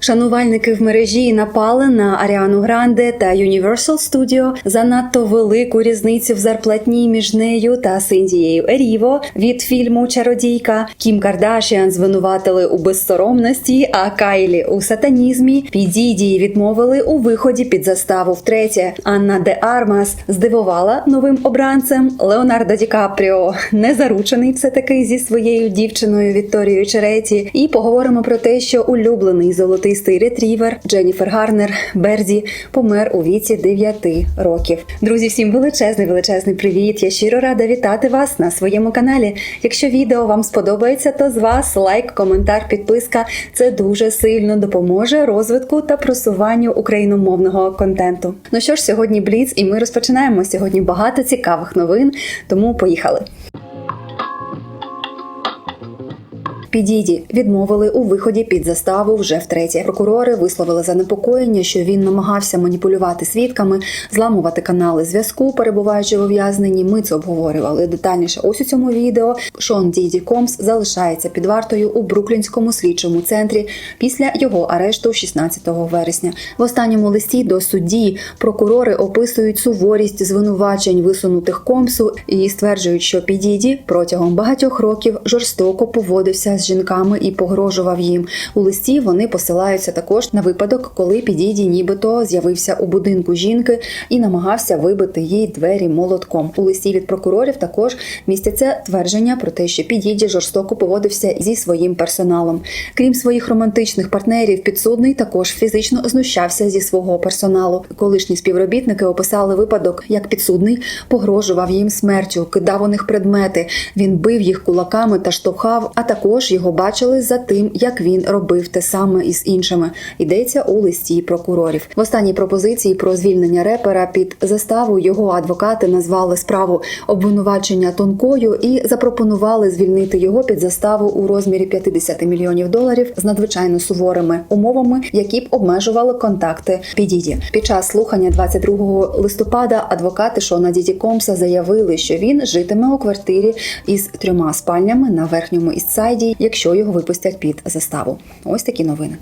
Шанувальники в мережі напали на Аріану Гранде та Universal Studio за надто велику різницю в зарплатні між нею та Синдією Еріво від фільму Чародійка. Кім Кардашіан звинуватили у безсоромності, а Кайлі у сатанізмі. Підідії відмовили у виході під заставу втретє. Анна де Армас здивувала новим обранцем. Леонардо Ді Капріо не заручений все таки зі своєю дівчиною Вікторією Череті. І поговоримо про те, що улюблений золотистий ретрівер Дженніфер Гарнер Берзі помер у віці 9 років. Друзі, всім величезний величезний привіт! Я щиро рада вітати вас на своєму каналі. Якщо відео вам сподобається, то з вас лайк, коментар, підписка. Це дуже сильно допоможе розвитку та просуванню україномовного контенту. Ну що ж, сьогодні Бліц, і ми розпочинаємо. Сьогодні багато цікавих новин, тому поїхали. Підіді відмовили у виході під заставу вже втретє. Прокурори висловили занепокоєння, що він намагався маніпулювати свідками, зламувати канали зв'язку, перебуваючи в ув'язненні. Ми це обговорювали детальніше. Ось у цьому відео Шон Діді Комс залишається під вартою у Бруклінському слідчому центрі після його арешту 16 вересня. В останньому листі до судді прокурори описують суворість звинувачень висунутих комсу і стверджують, що Підіді протягом багатьох років жорстоко поводився з жінками і погрожував їм. У листі вони посилаються також на випадок, коли Підіді нібито з'явився у будинку жінки і намагався вибити їй двері молотком. У листі від прокурорів також містяться твердження про те, що Підіді жорстоко поводився зі своїм персоналом. Крім своїх романтичних партнерів, підсудний також фізично знущався зі свого персоналу. Колишні співробітники описали випадок, як підсудний погрожував їм смертю, кидав у них предмети. Він бив їх кулаками та штовхав, а також його бачили за тим, як він робив те саме із іншими. Йдеться у листі прокурорів. В останній пропозиції про звільнення репера під заставу його адвокати назвали справу обвинувачення тонкою і запропонували звільнити його під заставу у розмірі 50 мільйонів доларів з надзвичайно суворими умовами, які б обмежували контакти Підіді. Під час слухання 22 листопада адвокати Шона Діді Комса заявили, що він житиме у квартирі із трьома спальнями на верхньому істсайді, якщо його випустять під заставу. Ось такі новини.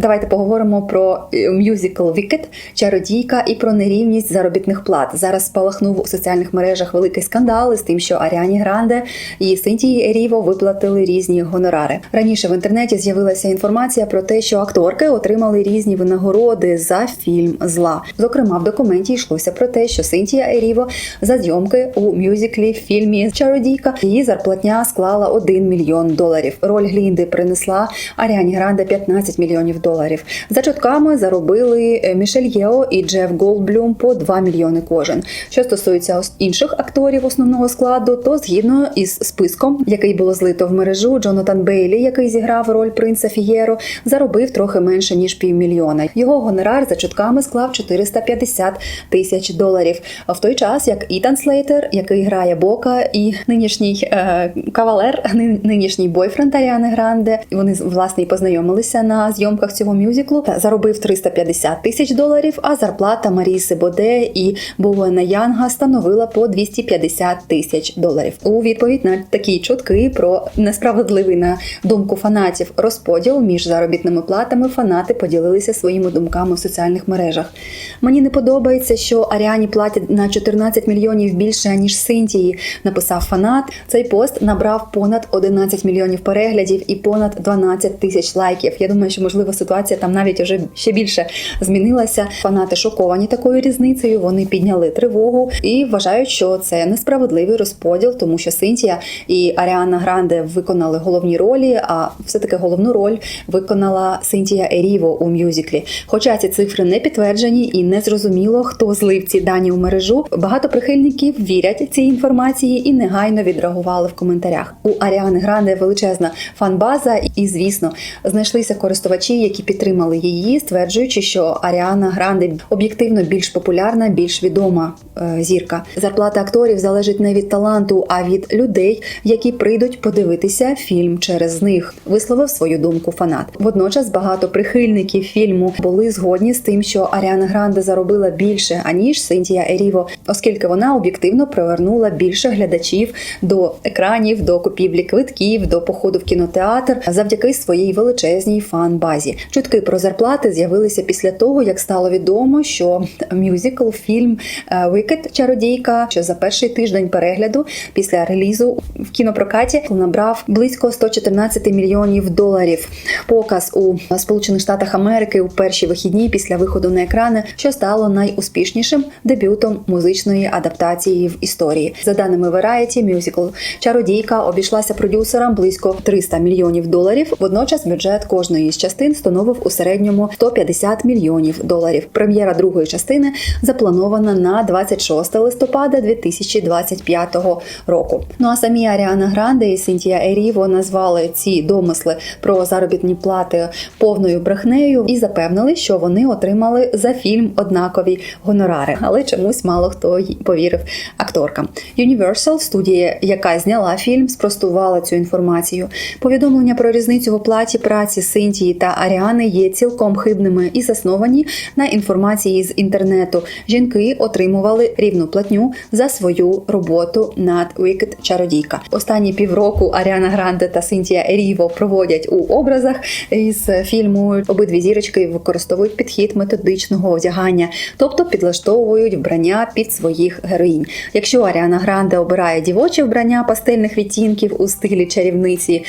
Давайте поговоримо про е, мюзикл Вікет, чародійка і про нерівність заробітних плат. Зараз спалахнув у соціальних мережах великий скандал з тим, що Аріані Гранде і Синтії Еріво виплатили різні гонорари. Раніше в інтернеті з'явилася інформація про те, що акторки отримали різні винагороди за фільм Зла. Зокрема, в документі йшлося про те, що Синтія Еріво за зйомки у мюзиклі фільмі Чародійка її зарплатня склала 1 мільйон доларів. Роль Глінди принесла Аріані Гранде 15 мільйонів доларів доларів. За чутками заробили е, Мішель Єо і Джеф Голдблюм по 2 мільйони кожен. Що стосується інших акторів основного складу, то згідно із списком, який було злито в мережу, Джонатан Бейлі, який зіграв роль принца Фієро, заробив трохи менше ніж півмільйона. Його гонорар за чутками склав 450 тисяч доларів. В той час як Ітан Слейтер, який грає Бока, і нинішній е, кавалер, нинішній бойфренд Аріани Гранде, вони власне і познайомилися на зйомках цього мюзиклу заробив 350 тисяч доларів, а зарплата Маріси Боде і Боуена Янга становила по 250 тисяч доларів. У відповідь на такі чутки про несправедливий на думку фанатів розподіл між заробітними платами фанати поділилися своїми думками в соціальних мережах. Мені не подобається, що Аріані платять на 14 мільйонів більше ніж Синтії. Написав фанат. Цей пост набрав понад 11 мільйонів переглядів і понад 12 тисяч лайків. Я думаю, що можливо ситуація там навіть вже ще більше змінилася. Фанати шоковані такою різницею. Вони підняли тривогу і вважають, що це несправедливий розподіл, тому що Синтія і Аріана Гранде виконали головні ролі. А все таки головну роль виконала Синтія Еріво у мюзиклі. Хоча ці цифри не підтверджені і не зрозуміло, хто злив ці дані у мережу. Багато прихильників вірять цій інформації і негайно відреагували в коментарях. У Аріани Гранде величезна фанбаза, і звісно, знайшлися користувачі, які які підтримали її, стверджуючи, що Аріана Гранде об'єктивно більш популярна, більш відома е, зірка. Зарплата акторів залежить не від таланту, а від людей, які прийдуть подивитися фільм через них. Висловив свою думку фанат. Водночас багато прихильників фільму були згодні з тим, що Аріана Гранде заробила більше аніж Синтія Еріво, оскільки вона об'єктивно привернула більше глядачів до екранів, до купівлі квитків, до походу в кінотеатр завдяки своїй величезній фан-базі. Чутки про зарплати з'явилися після того, як стало відомо, що мюзикл фільм Викет Чародійка, що за перший тиждень перегляду після релізу в кінопрокаті набрав близько 114 мільйонів доларів. Показ у Сполучених Штатах Америки у перші вихідні після виходу на екрани, що стало найуспішнішим дебютом музичної адаптації в історії. За даними Variety, мюзикл Чародійка обійшлася продюсерам близько 300 мільйонів доларів. Водночас бюджет кожної з частин становив у середньому 150 мільйонів доларів. Прем'єра другої частини запланована на 26 листопада 2025 року. Ну а самі Аріана Гранде і Синтія Еріво назвали ці домисли про заробітні плати повною брехнею і запевнили, що вони отримали за фільм однакові гонорари, але чомусь мало хто повірив акторкам. Universal, студія, яка зняла фільм, спростувала цю інформацію. Повідомлення про різницю в оплаті праці Синтії та Аріани є цілком хибними і засновані на інформації з інтернету. Жінки отримували рівну платню за свою роботу над Wicked Чародійка. Останні півроку Аріана Гранде та Синтія Еріво проводять у образах із фільму. Обидві зірочки використовують підхід методичного одягання, тобто підлаштовують вбрання під своїх героїнь. Якщо Аріана Гранде обирає дівоче вбрання пастельних відтінків у стилі чарівниці е,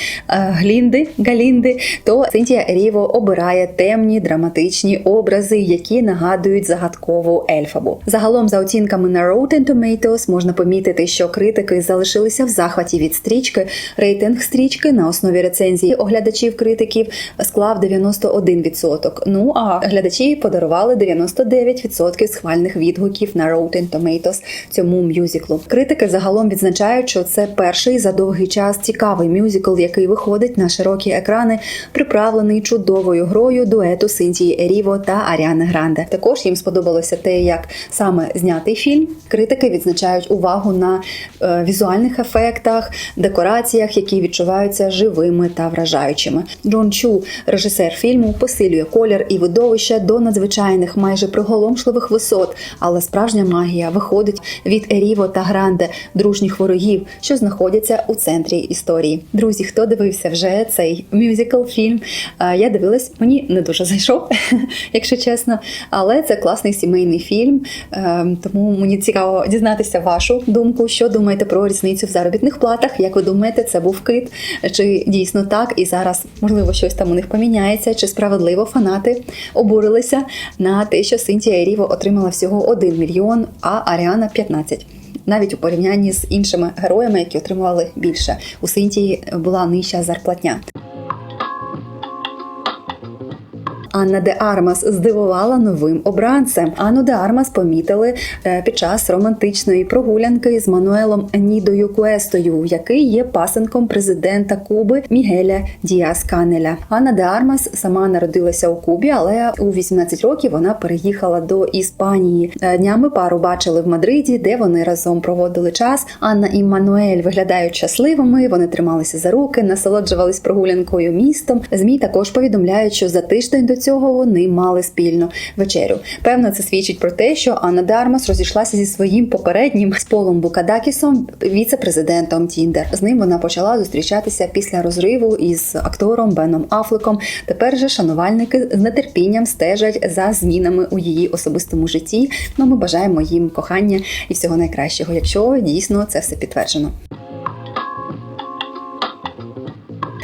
Глінди Галінди, то Синтія Еріво обирає темні драматичні образи, які нагадують загадкову ельфабу. Загалом, за оцінками на Rotten Tomatoes, можна помітити, що критики залишилися в захваті від стрічки. Рейтинг стрічки на основі рецензії оглядачів критиків склав 91%. Ну а глядачі подарували 99% схвальних відгуків на Rotten Tomatoes цьому мюзиклу. Критики загалом відзначають, що це перший за довгий час цікавий мюзикл, який виходить на широкі екрани, приправлений чудовою грою дуету Синтії Еріво та Аріани Гранде. Також їм сподобалося те, як саме знятий фільм. Критики відзначають увагу на е, візуальних ефектах, декораціях, які відчуваються живими та вражаючими. Джон Чу, режисер фільму, посилює колір і видовище до надзвичайних, майже приголомшливих висот, але справжня магія виходить від Еріво та Гранде, дружніх ворогів, що знаходяться у центрі історії. Друзі, хто дивився вже цей мюзикл фільм? Е, Я дивилась, мені не дуже зайшов, якщо чесно. Але це класний сімейний фільм. Е, Тому мені цікаво дізнатися вашу думку, що думаєте про різницю в заробітних платах. Як ви думаєте, це був кит? Чи дійсно так? І зараз можливо щось там у них поміняється? Чи справедливо фанати обурилися на те, що Синтія Еріво отримала всього 1 мільйон, а Аріана 15? Навіть у порівнянні з іншими героями, які отримували більше. У Синтії була нижча зарплатня. Анна де Армас здивувала новим обранцем. Анну де Армас помітили е, під час романтичної прогулянки з Мануелом Нідою Куестою, який є пасенком президента Куби Мігеля Діас Канеля. Анна де Армас сама народилася у Кубі, але у 18 років вона переїхала до Іспанії. Е, Днями пару бачили в Мадриді, де вони разом проводили час. Анна і Мануель виглядають щасливими. Вони трималися за руки, насолоджувались прогулянкою містом. Змі також повідомляють, що за тиждень до цього вони мали спільну вечерю. Певно, це свідчить про те, що Анна Дармас розійшлася зі своїм попереднім з Полом Букадакісом, віце-президентом Тіндер. З ним вона почала зустрічатися після розриву із актором Беном Афлеком. Тепер же шанувальники з нетерпінням стежать за змінами у її особистому житті. Ну, ми бажаємо їм кохання і всього найкращого, якщо дійсно це все підтверджено.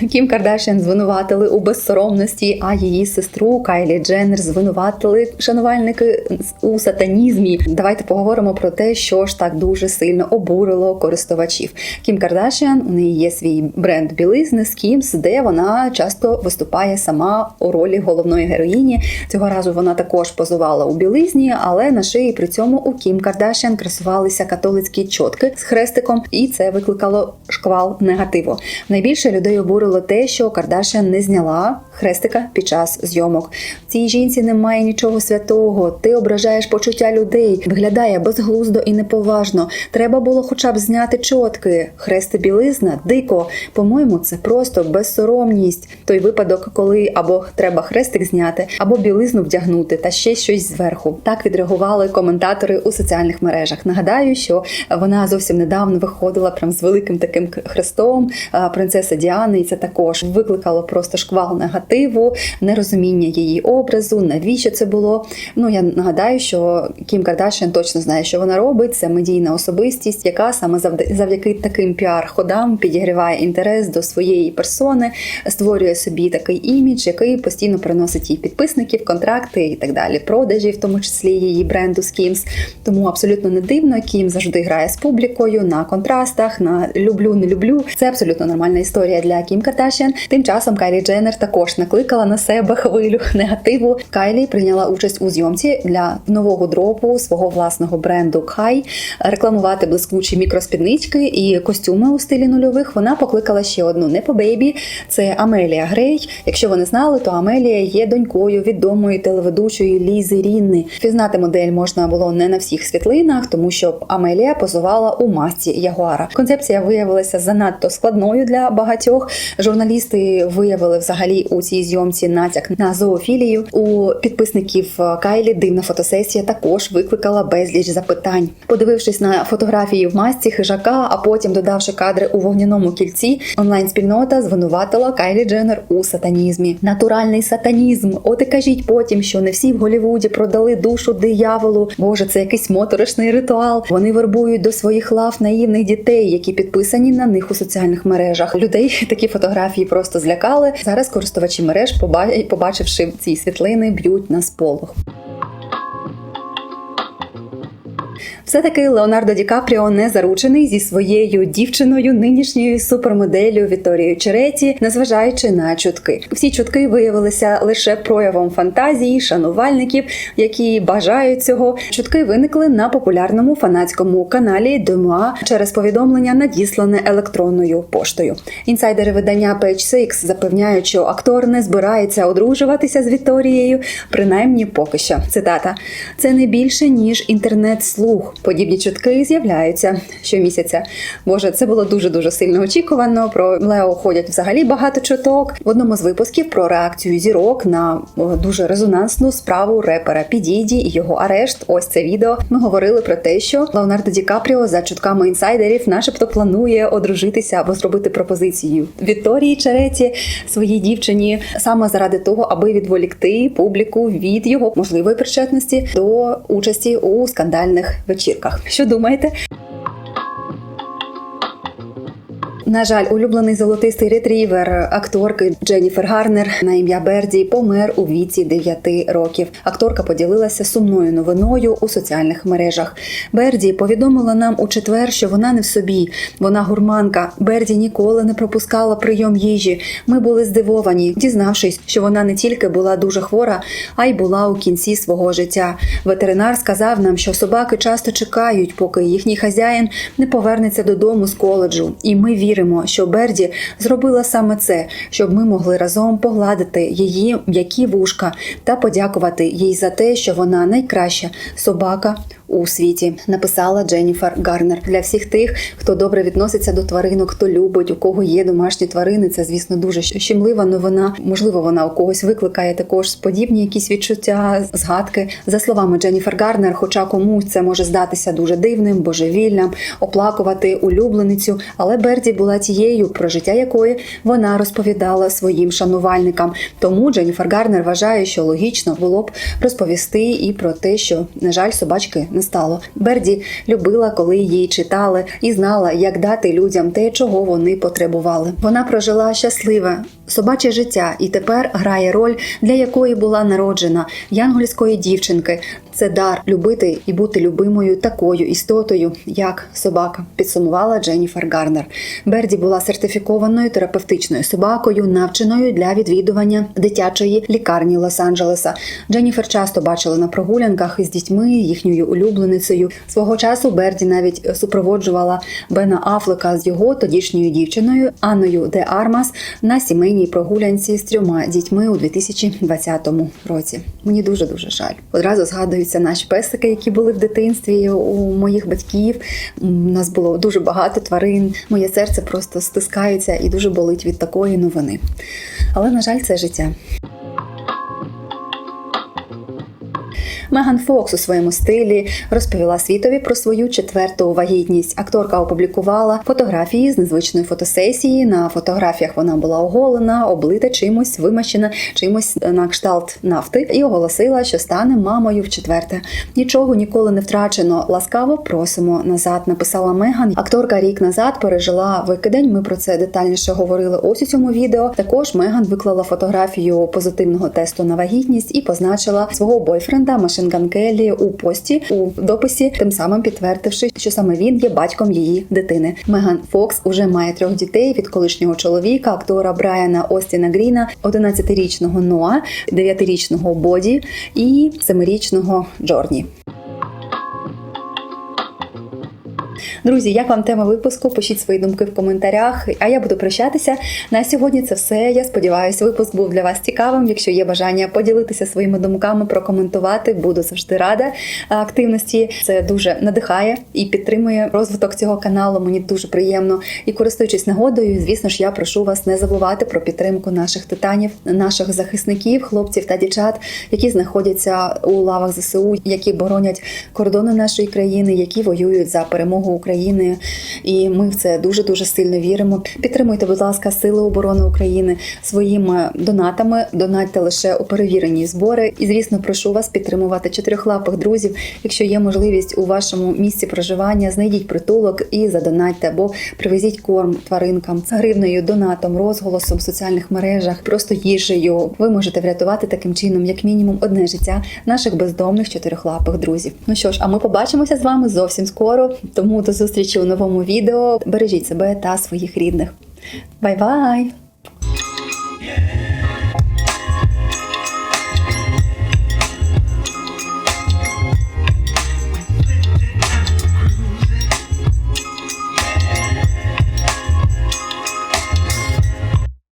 Кім Кардашян звинуватили у безсоромності, а її сестру Кайлі Дженнер звинуватили шанувальники у сатанізмі. Давайте поговоримо про те, що ж так дуже сильно обурило користувачів. Кім Кардашян у неї є свій бренд білизни Skims, де вона часто виступає сама у ролі головної героїні. Цього разу вона також позувала у білизні, але на шиї при цьому у Кім Кардашян красувалися католицькі чотки з хрестиком, і це викликало шквал негативу. Найбільше людей обурило обурило те, що Кардашян не зняла хрестика під час зйомок. Цій жінці немає нічого святого. Ти ображаєш почуття людей, виглядає безглуздо і неповажно. Треба було хоча б зняти чотки. Хрести білизна, дико. По-моєму, це просто безсоромність. Той випадок, коли або треба хрестик зняти, або білизну вдягнути, та ще щось зверху. Так відреагували коментатори у соціальних мережах. Нагадаю, що вона зовсім недавно виходила прям з великим таким хрестом. Принцеса Діани, і це також викликало просто шквал негативу, нерозуміння її образу. Навіщо це було? Ну я нагадаю, що Кім Кардашян точно знає, що вона робить. Це медійна особистість, яка саме завд- завдяки таким піар-ходам підігріває інтерес до своєї персони, створює собі такий імідж, який постійно приносить їй підписників, контракти і так далі, продажі, в тому числі її бренду Skims. Тому абсолютно не дивно, Кім завжди грає з публікою на контрастах, на люблю, не люблю. Це абсолютно нормальна історія для Кім Кардашян. Тим часом Кайлі Дженнер також накликала на себе хвилю негативу. Кайлі прийняла участь у зйомці для нового дропу свого власного бренду Кай. Рекламувати блискучі мікроспіднички і костюми у стилі нульових. Вона покликала ще одну не по бейбі. Це Амелія Грей. Якщо ви не знали, то Амелія є донькою відомої телеведучої Лізи Рінни. Впізнати модель можна було не на всіх світлинах, тому що Амелія позувала у масці Ягуара. Концепція виявилася занадто складною для багатьох. Журналісти виявили взагалі у цій зйомці натяк на зоофілію. У підписників Кайлі дивна фотосесія також викликала безліч запитань. Подивившись на фотографії в масці хижака, а потім додавши кадри у вогняному кільці, онлайн-спільнота звинуватила Кайлі Дженнер у сатанізмі. Натуральний сатанізм. От і кажіть потім, що не всі в Голлівуді продали душу дияволу. Боже, це якийсь моторошний ритуал. Вони вербують до своїх лав наївних дітей, які підписані на них у соціальних мережах. Людей такі фотографії просто злякали. Зараз користувачі мереж, поба- побачивши ці світлини, б'ють на сполох. Все-таки Леонардо Ді Капріо не заручений зі своєю дівчиною, нинішньою супермоделлю Віторією Череті, незважаючи на чутки. Всі чутки виявилися лише проявом фантазії шанувальників, які бажають цього. Чутки виникли на популярному фанатському каналі Демуа через повідомлення, надіслане електронною поштою. Інсайдери видання Page Six запевняють, що актор не збирається одружуватися з Віторією, принаймні поки що. Цитата: це не більше ніж інтернет-слух. Подібні чутки з'являються щомісяця. Боже, це було дуже дуже сильно очікувано. Про Лео ходять взагалі багато чуток. В одному з випусків про реакцію зірок на дуже резонансну справу репера Підіді і його арешт. Ось це відео. Ми говорили про те, що Леонардо Ді Капріо за чутками інсайдерів, начебто, планує одружитися або зробити пропозицію Вікторії Череті своїй дівчині саме заради того, аби відволікти публіку від його можливої причетності до участі у скандальних вечірках. Що думаєте? На жаль, улюблений золотистий ретрівер акторки Дженніфер Гарнер на ім'я Берді помер у віці 9 років. Акторка поділилася сумною новиною у соціальних мережах. Берді повідомила нам у четвер, що вона не в собі. Вона гурманка. Берді ніколи не пропускала прийом їжі. Ми були здивовані, дізнавшись, що вона не тільки була дуже хвора, а й була у кінці свого життя. Ветеринар сказав нам, що собаки часто чекають, поки їхній хазяїн не повернеться додому з коледжу, і ми віримо, що Берді зробила саме це, щоб ми могли разом погладити її м'які вушка та подякувати їй за те, що вона найкраща собака у світі, написала Дженніфер Гарнер. Для всіх тих, хто добре відноситься до тваринок, хто любить, у кого є домашні тварини. Це звісно дуже щемлива новина. Можливо, вона у когось викликає також подібні якісь відчуття, згадки. За словами Дженніфер Гарнер, хоча комусь це може здатися дуже дивним, божевільним, оплакувати улюбленицю, але Берді була тією, про життя якої вона розповідала своїм шанувальникам. Тому Дженніфер Гарнер вважає, що логічно було б розповісти і про те, що на жаль, собачки не стало. Берді любила, коли її читали, і знала, як дати людям те, чого вони потребували. Вона прожила щасливе Собаче життя і тепер грає роль, для якої була народжена янгольської дівчинки. Це дар любити і бути любимою такою істотою, як собака, підсумувала Дженніфер Гарнер. Берді була сертифікованою терапевтичною собакою, навченою для відвідування дитячої лікарні Лос-Анджелеса. Дженніфер часто бачила на прогулянках із дітьми, їхньою улюбленицею. Свого часу Берді навіть супроводжувала Бена Афлека з його тодішньою дівчиною Анною Де Армас на сімейній прогулянці з трьома дітьми у 2020 році. Мені дуже дуже жаль. Одразу згадуються наші песики, які були в дитинстві у моїх батьків. У нас було дуже багато тварин. Моє серце просто стискається і дуже болить від такої новини. Але на жаль, це життя. Меган Фокс у своєму стилі розповіла світові про свою четверту вагітність. Акторка опублікувала фотографії з незвичної фотосесії. На фотографіях вона була оголена, облита чимось, вимащена чимось на кшталт нафти, і оголосила, що стане мамою в четверте. Нічого ніколи не втрачено. Ласкаво просимо назад. Написала Меган. Акторка рік назад пережила викидень. Ми про це детальніше говорили. Ось у цьому відео. Також Меган виклала фотографію позитивного тесту на вагітність і позначила свого бойфренда Машинган Келлі у пості у дописі, тим самим підтвердивши, що саме він є батьком її дитини. Меган Фокс уже має трьох дітей від колишнього чоловіка, актора Брайана Остіна Гріна, 11-річного Ноа, 9-річного Боді і 7-річного Джорні. Друзі, як вам тема випуску? Пишіть свої думки в коментарях. А я буду прощатися. На сьогодні це все. Я сподіваюся, випуск був для вас цікавим. Якщо є бажання поділитися своїми думками, прокоментувати, буду завжди рада активності. Це дуже надихає і підтримує розвиток цього каналу. Мені дуже приємно. І користуючись нагодою, звісно ж, я прошу вас не забувати про підтримку наших титанів, наших захисників, хлопців та дівчат, які знаходяться у лавах ЗСУ, які боронять кордони нашої країни, які воюють за перемогу України, і ми в це дуже дуже сильно віримо. Підтримуйте, будь ласка, сили оборони України своїми донатами. Донатьте лише у перевірені збори. І звісно, прошу вас підтримувати чотирьохлапих друзів. Якщо є можливість у вашому місці проживання, знайдіть притулок і задонатьте або привезіть корм тваринкам гривною, донатом, розголосом в соціальних мережах, просто їжею. Ви можете врятувати таким чином, як мінімум, одне життя наших бездомних чотирьохлапих друзів. Ну що ж, а ми побачимося з вами зовсім скоро. Тому до зустрічі у новому відео. Бережіть себе та своїх рідних. Бай-бай!